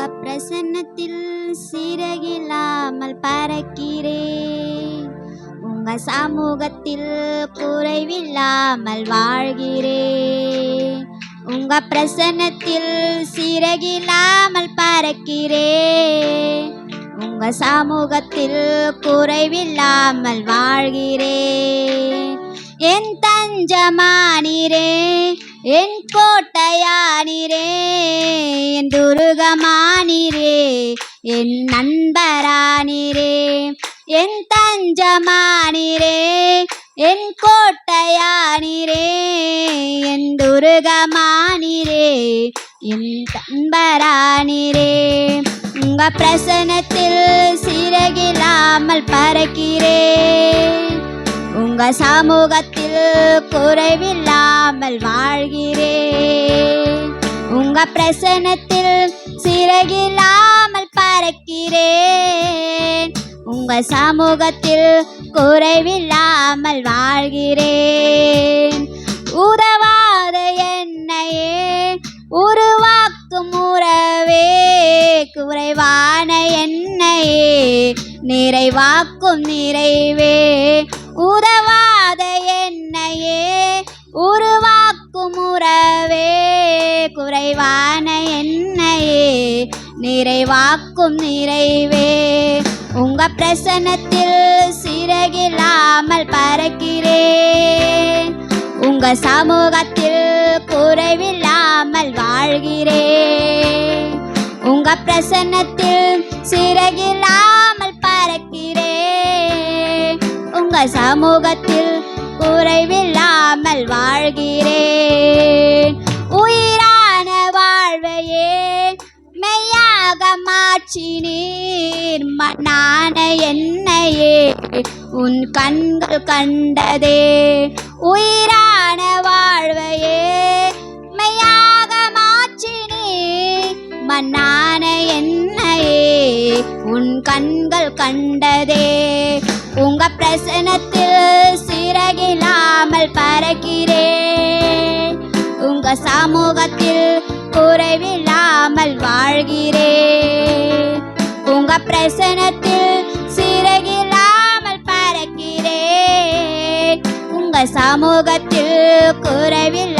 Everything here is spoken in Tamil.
உங்க பிரசன்னத்தில் சிறகில்லாமல் பறக்கிறேன் உங்க சமூகத்தில் குறைவில்லாமல் வாழ்கிறேன் உங்க பிரசன்னத்தில் சிறகில்லாமல் பறக்கிறேன் உங்க சமூகத்தில் குறைவில்லாமல் வாழ்கிறேன் என் தஞ்சமானிரே என் கோட்டையானிரே என் துருகமா என் நண்பரானிரே என் தஞ்சமானிரே என் கோட்டையானிரே என் துருகமானிரே என் நண்பரானிரே உங்க பிரசனத்தில் சிறகில்லாமல் பறக்கிறே. உங்க சமூகத்தில் குறைவில்லாமல் வாழ்கிறே. உங்க பிரசனத்தில் சிறகில்லாமல் உங்க சமூகத்தில் குறைவில்லாமல் வாழ்கிறேன். உதவாத என்னையே உருவாக்கும் உறவே குறைவான என்னையே நிறைவாக்கும் நிறைவே. உதவாத என்னையே உருவாக்கும் உறவே குறைவான என்னையே நிறைவாக்கும் நிறைவே. உங்க பிரசனத்தில் சிறகில்லாமல் பறக்கிறேன். உங்க சமூகத்தில் குறைவில்லாமல் வாழ்கிறேன். உங்க பிரசன்னத்தில் சிறகில்லாமல் பறக்கிறேன். உங்க சமூகத்தில் குறைவில்லாமல் வாழ்கிறேன். உயிரான வாழ்வையே மெய்யாக மாற்றினேன் மண்ணான என்னையே உன் கண்கள் கண்டதே. உயிரான வாழ்வையே மெய்யாக மாற்றினீர் மண்ணான என்னையே உன் கண்கள் கண்டதே. உங்க பிரசனத்தில் சிறகில்லாமல் பறக்கிறேன் உங்க சமூகத்தில் குறைவில்லாமல் வாழ்கிறேன் உங்க பிரசனத்தில் சிறகில்லாமல் பறக்கிறேன். உங்க சமூகத்தில் குறைவில்லாமல்